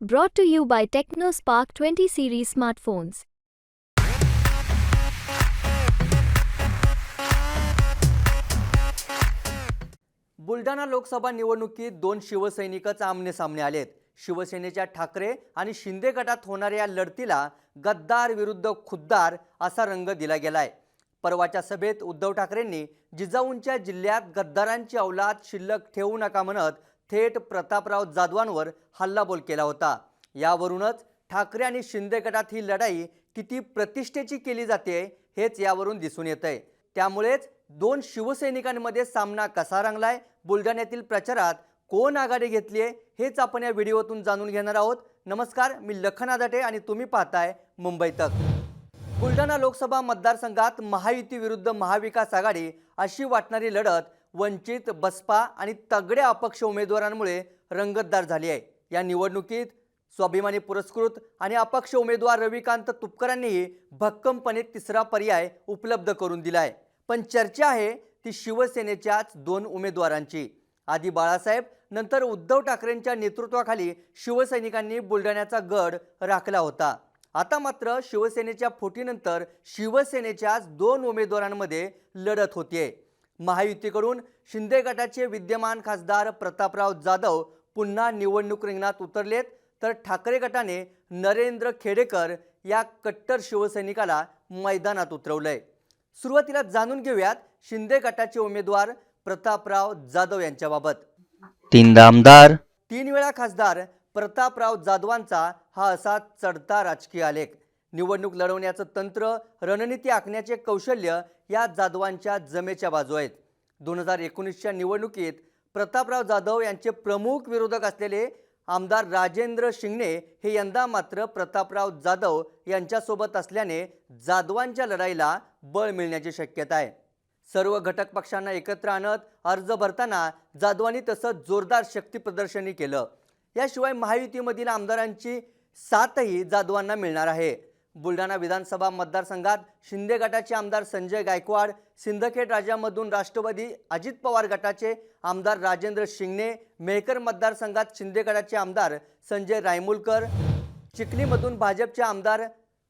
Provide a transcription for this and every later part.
Brought to you by TechnoSpark 20 series smartphones. Buldhana Lok Sabha निवडणुकीत दोन शिवसैनिकच आमने सामने आलेत शिवसेनेच्या ठाकरे आणि शिंदे गटात होणाऱ्या या लढतीला गद्दार विरुद्ध खुद्दार असा रंग दिला गेलाय परवाच्या सभेत उद्धव ठाकरेंनी जिजाऊंच्या जिल्ह्यात गद्दारांची अवलाद शिल्लक ठेवू नका म्हणत थेट प्रतापराव जाधवांवर हल्लाबोल केला होता. यावरूनच ठाकरे आणि शिंदे गटात ही लढाई किती प्रतिष्ठेची केली जाते हेच यावरून दिसून येतंय. त्यामुळेच दोन शिवसैनिकांमध्ये सामना कसा रंगलाय बुलढाण्यातील प्रचारात कोण आघाडी घेतली आहे हेच आपण या व्हिडिओतून जाणून घेणार आहोत. नमस्कार मी लखन आदाटे आणि तुम्ही पाहताय मुंबई तक. बुलढाणा लोकसभा मतदारसंघात महायुती विरुद्ध महाविकास आघाडी अशी वाटणारी लढत वंचित बसपा आणि तगड्या अपक्ष उमेदवारांमुळे रंगतदार झाली आहे. या निवडणुकीत स्वाभिमानी पुरस्कृत आणि अपक्ष उमेदवार रविकांत तुपकरांनीही भक्कमपणे तिसरा पर्याय उपलब्ध करून दिला आहे. पण चर्चा आहे ती शिवसेनेच्याच दोन उमेदवारांची. आधी बाळासाहेब नंतर उद्धव ठाकरेंच्या नेतृत्वाखाली शिवसैनिकांनी बुलढाण्याचा गड राखला होता. आता मात्र शिवसेनेच्या फुटीनंतर शिवसेनेच्याच दोन उमेदवारांमध्ये लढत होतीये. महायुतीकडून शिंदे गटाचे विद्यमान खासदार प्रतापराव जाधव पुन्हा निवडणूक रिंगणात उतरलेत. तर ठाकरे गटाने नरेंद्र खेडेकर या कट्टर शिवसैनिकाला मैदानात उतरवलंय. सुरुवातीला जाणून घेऊयात शिंदे गटाचे उमेदवार प्रतापराव जाधव यांच्याबाबत. तीनदा आमदार. तीन वेळा खासदार प्रतापराव जाधवांचा हा असा चढता राजकीय आलेख. निवडणूक लढवण्याचं तंत्र रणनीती आखण्याचे कौशल्य या जाधवांच्या जमेच्या बाजू आहेत. दोन हजार एकोणीसच्या निवडणुकीत प्रतापराव जाधव यांचे प्रमुख विरोधक असलेले आमदार राजेंद्र शिंगणे हे यंदा मात्र प्रतापराव जाधव यांच्यासोबत असल्याने जाधवांच्या लढाईला बळ मिळण्याची शक्यता आहे. सर्व घटक पक्षांना एकत्र आणत अर्ज भरताना जाधवांनी तसं जोरदार शक्ती प्रदर्शनी केलं. याशिवाय महायुतीमधील आमदारांची साथही जाधवांना मिळणार आहे. बुलढाणा विधानसभा मतदारसंघात शिंदे गटाचे आमदार संजय गायकवाड सिंदखेड राजामधून राष्ट्रवादी अजित पवार गटाचे आमदार राजेंद्र शिंगणे मेहकर मतदारसंघात शिंदे गटाचे आमदार संजय रायमुलकर चिखलीमधून भाजपचे आमदार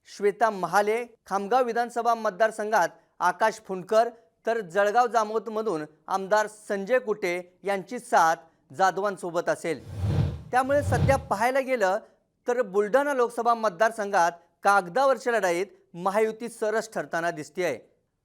श्वेता महाले खामगाव विधानसभा मतदारसंघात आकाश फुंडकर तर जळगाव जामोदमधून आमदार संजय कुटे यांची साथ जाधवांसोबत असेल. त्यामुळे सध्या पाहायला गेलं तर बुलढाणा लोकसभा मतदारसंघात कागदावरच्या लढाईत महायुती सरस ठरताना दिसतेय.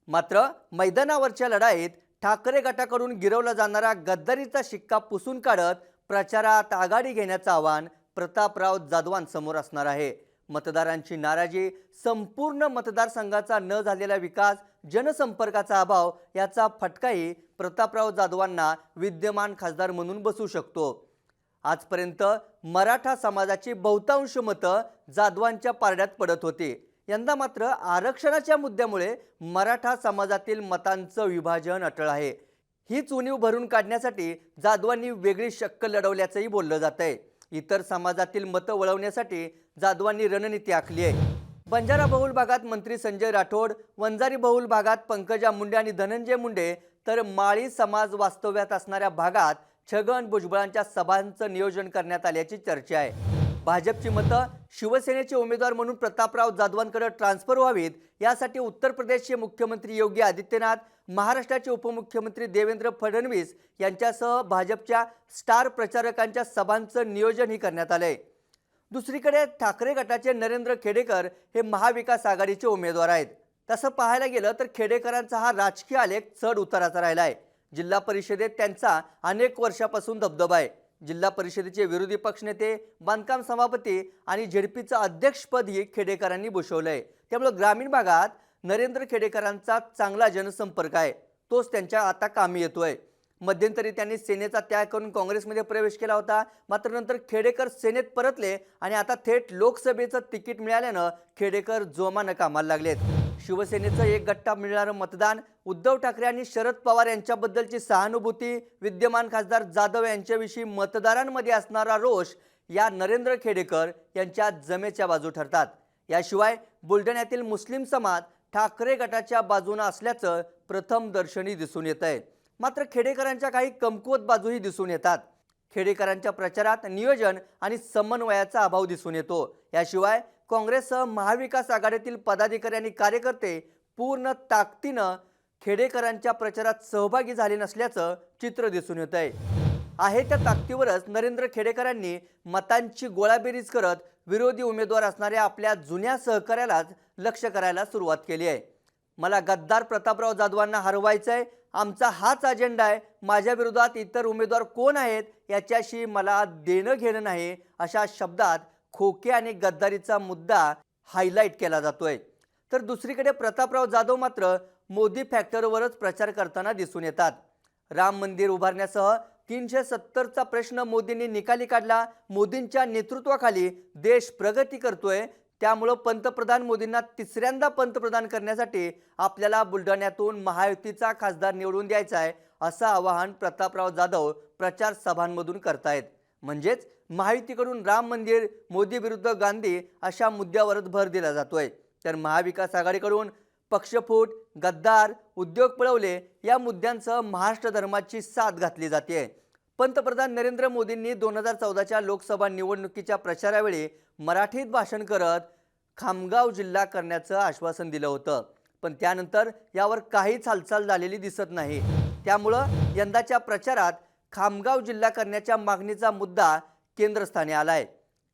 मात्र मैदानावरच्या लढाईत ठाकरे गटाकडून गिरवला जाणारा गद्दारीचा शिक्का पुसून काढत प्रचारात आघाडी घेण्याचं आव्हान प्रतापराव जाधवांसमोर असणार आहे. मतदारांची नाराजी संपूर्ण मतदारसंघाचा न झालेला विकास जनसंपर्काचा अभाव याचा फटकाही प्रतापराव जाधवांना विद्यमान खासदार म्हणून बसू शकतो. आजपर्यंत मराठा समाजाची बहुतांश मतं जाधवांच्या पारड्यात पडत होती. यंदा मात्र आरक्षणाच्या मुद्द्यामुळे मराठा समाजातील मतांचं विभाजन अटळ आहे. हीच उणीव भरून काढण्यासाठी जाधवांनी वेगळी शक्कल लढवल्याचंही बोललं जात आहे इतर समाजातील मतं वळवण्यासाठी जाधवांनी रणनीती आखली आहे. बंजारा बहुल भागात मंत्री संजय राठोड वंजारी बहुल भागात पंकजा मुंडे आणि धनंजय मुंडे तर माळी समाज वास्तव्यात असणाऱ्या भागात छगन भुजबळांच्या सभांचं नियोजन करण्यात आल्याची चर्चा आहे. भाजपची मतं शिवसेनेचे उमेदवार म्हणून प्रतापराव जाधवांकडे ट्रान्सफर व्हावीत यासाठी उत्तर प्रदेशचे मुख्यमंत्री योगी आदित्यनाथ महाराष्ट्राचे उपमुख्यमंत्री देवेंद्र फडणवीस यांच्यासह भाजपच्या स्टार प्रचारकांच्या सभांचं नियोजनही करण्यात आलंय. दुसरीकडे ठाकरे गटाचे नरेंद्र खेडेकर हे महाविकास आघाडीचे उमेदवार आहेत. तसं पाहायला गेलं तर खेडेकरांचा हा राजकीय आलेख चढ उताराचा राहिला आहे जिल्हा परिषदेत त्यांचा अनेक वर्षापासून दबदबा आहे. जिल्हा परिषदेचे विरोधी पक्षनेते बांधकाम सभापती आणि झेडपीचं अध्यक्षपदही खेडेकरांनी भूषवलंय. त्यामुळे ग्रामीण भागात नरेंद्र खेडेकरांचा चांगला जनसंपर्क आहे. तोच त्यांच्या आता कामी येतोय. मध्यंतरी त्यांनी सेनेचा त्याग करून काँग्रेसमध्ये प्रवेश केला होता. मात्र नंतर खेडेकर सेनेत परतले आणि आता थेट लोकसभेचं तिकीट मिळाल्यानं खेडेकर जोमानं कामाला लागलेत. शिवसेनेचं एक गट्टा मिळणारं मतदान उद्धव ठाकरे आणि शरद पवार यांच्याबद्दलची सहानुभूती विद्यमान खासदार जाधव यांच्याविषयी मतदारांमध्ये असणारा रोष या नरेंद्र खेडेकर यांच्या जमेच्या बाजू ठरतात. याशिवाय बुलढाण्यातील मुस्लिम समाज ठाकरे गटाच्या बाजूनं असल्याचं प्रथम दर्शनी दिसून येत आहे मात्र खेडेकरांच्या काही कमकुवत बाजूही दिसून येतात. खेडेकरांच्या प्रचारात नियोजन आणि समन्वयाचा अभाव दिसून येतो. याशिवाय काँग्रेससह महाविकास आघाडीतील पदाधिकारी आणि कार्यकर्ते पूर्ण ताकदीनं खेडेकरांच्या प्रचारात सहभागी झाले नसल्याचं चित्र दिसून येत आहे. आहे त्या ताकदीवरच नरेंद्र खेडेकरांनी मतांची गोळाबेरीज करत विरोधी उमेदवार असणाऱ्या आपल्या जुन्या सहकार्यालाच लक्ष करायला सुरुवात केली आहे. मला गद्दार प्रतापराव जाधवांना हरवायचं आहे आमचा हाच अजेंडा आहे. माझ्या विरोधात इतर उमेदवार कोण आहेत याच्याशी मला देणं घेणं नाही अशा शब्दात खोके आणि गद्दारीचा मुद्दा हायलाईट केला जातोय. तर दुसरीकडे प्रतापराव जाधव मात्र मोदी फॅक्टरवरच प्रचार करताना दिसून येतात. राम मंदिर उभारण्यासह तीनशे सत्तरचा प्रश्न मोदींनी निकाली काढला. मोदींच्या नेतृत्वाखाली देश प्रगती करतोय. त्यामुळं पंतप्रधान मोदींना तिसऱ्यांदा पंतप्रधान करण्यासाठी आपल्याला बुलढाण्यातून महायुतीचा खासदार निवडून द्यायचा आहे असं आवाहन प्रतापराव जाधव प्रचार सभांमधून करतायत. म्हणजेच महायुतीकडून राम मंदिर मोदी विरुद्ध गांधी अशा मुद्द्यावरच भर दिला जातोय. तर महाविकास आघाडीकडून पक्षफूट गद्दार उद्योग पळवले या मुद्द्यांसह महाराष्ट्र धर्माची साथ घातली जाते. पंतप्रधान नरेंद्र मोदींनी दोन हजार चौदाच्या लोकसभा निवडणुकीच्या प्रचारावेळी मराठीत भाषण करत खामगाव जिल्हा करण्याचं आश्वासन दिलं होतं. पण त्यानंतर यावर काहीच हालचाल झालेली दिसत नाही. त्यामुळं यंदाच्या प्रचारात खामगाव जिल्हा करण्याच्या मागणीचा मुद्दा केंद्रस्थानी आलाय.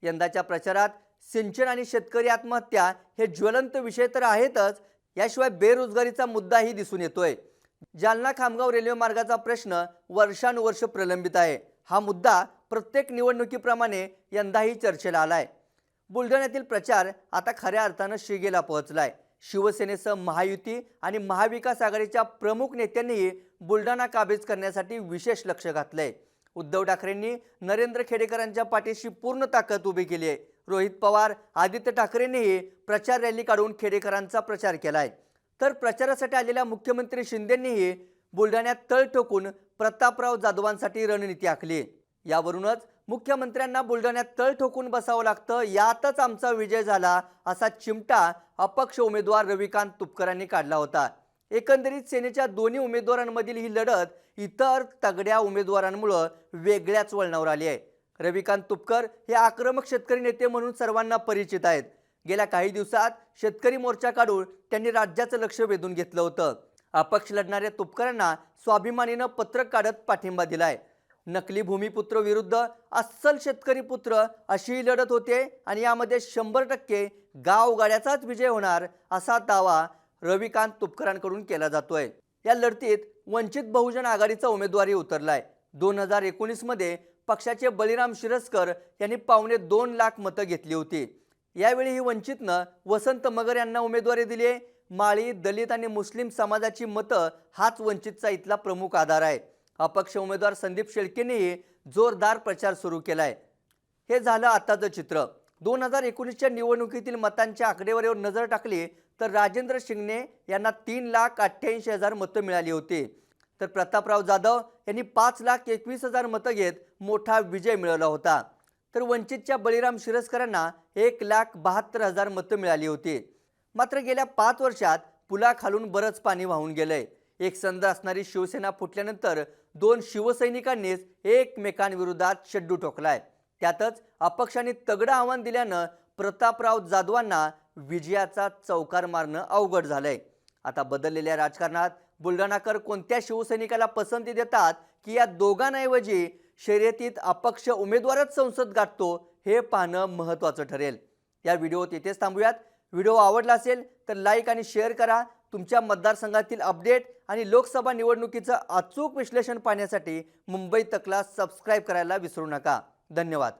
यंदाच्या प्रचारात सिंचन आणि शेतकरी आत्महत्या हे ज्वलंत विषय तर आहेतच याशिवाय बेरोजगारीचा मुद्दाही दिसून येतोय. जालना खामगाव रेल्वे मार्गाचा प्रश्न वर्षानुवर्ष प्रलंबित आहे. हा मुद्दा प्रत्येक निवडणुकीप्रमाणे यंदाही चर्चेला आलाय. बुलढाण्यातील प्रचार आता खऱ्या अर्थानं शिगेला पोहोचलाय. शिवसेनेसह महायुती आणि महाविकास आघाडीच्या प्रमुख नेत्यांनीही बुलढाणा काबीज करण्यासाठी विशेष लक्ष घातलंय. उद्धव ठाकरेंनी नरेंद्र खेडेकरांच्या पाठीशी पूर्ण ताकद उभी केली आहे. रोहित पवार आदित्य ठाकरेंनीही प्रचार रॅली काढून खेडेकरांचा प्रचार केला आहे तर प्रचारासाठी आलेल्या मुख्यमंत्री शिंदेंनीही बुलढाण्यात तळ ठोकून प्रतापराव जाधवांसाठी रणनीती आखली यावरूनच मुख्यमंत्र्यांना बुलढाण्यात तळ ठोकून बसावं लागतं यातच आमचा विजय झाला असा चिमटा अपक्ष उमेदवार रविकांत तुपकरांनी काढला होता. एकंदरीत सेनेच्या दोन्ही उमेदवारांमधील ही लढत इतर तगड्या उमेदवारांमुळं वेगळ्याच वळणावर आली आहे. रविकांत तुपकर हे आक्रमक शेतकरी नेते म्हणून सर्वांना परिचित आहेत. गेल्या काही दिवसात शेतकरी मोर्चा काढून त्यांनी राज्याचं लक्ष वेधून घेतलं होतं. अपक्ष लढणाऱ्या तुपकरांना स्वाभिमानीनं पत्रक काढत पाठिंबा दिलाय. नकली भूमिपुत्र विरुद्ध अस्सल शेतकरी पुत्र अशीही लढत होते आणि यामध्ये शंभर टक्के गावगाड्याचाच विजय होणार असा दावा रविकांत तुपकरांकडून केला जातोय. या लढतीत वंचित बहुजन आघाडीचा उमेदवारी उतरलाय. दोन हजार एकोणीसमध्ये पक्षाचे बलिराम शिरस्कर यांनी पावणे दोन लाख मतं घेतली होती. यावेळी ही वंचितनं वसंत मगर यांना उमेदवारी दिली आहे. माळी दलित आणि मुस्लिम समाजाची मतं हाच वंचितचा इथला प्रमुख आधार आहे. अपक्ष उमेदवार संदीप शेळकेंनीही जोरदार प्रचार सुरू केलाय. हे झालं आताचं चित्र. दोन हजार एकोणीसच्या निवडणुकीतील मतांच्या आकडेवारीवर नजर टाकली तर राजेंद्र शिंगणे यांना तीन लाख अठ्ठ्याऐंशी हजार मतं मिळाली होती. तर प्रतापराव जाधव यांनी पाच लाख एकवीस हजार मतं घेत मोठा विजय मिळवला होता. तर वंचितच्या बळीराम शिरस्करांना एक लाख बहात्तर हजार मतं मिळाली होती. मात्र गेल्या पाच वर्षात पुलाखालून बरंच पाणी वाहून गेलंय. एक संध असणारी शिवसेना फुटल्यानंतर दोन शिवसैनिकांनीच एकमेकांविरोधात शड्डू ठोकलाय. त्यातच अपक्षांनी तगडं आव्हान दिल्यानं प्रतापराव जाधवांना विजयाचा चौकार मारणं अवघड झालंय. आता बदललेल्या राजकारणात बुलढाणाकर कोणत्या शिवसैनिकाला पसंती देतात की या दोघांऐवजी शर्यतीत अपक्ष उमेदवारच संसद गाठतो हे पाहणं महत्त्वाचं ठरेल. या व्हिडिओत इथेच थांबूयात. व्हिडिओ आवडला असेल तर लाईक आणि शेअर करा. तुमच्या मतदारसंघातील अपडेट आणि लोकसभा निवडणुकीचं अचूक विश्लेषण पाहण्यासाठी मुंबई तकला सबस्क्राईब करायला विसरू नका. धन्यवाद.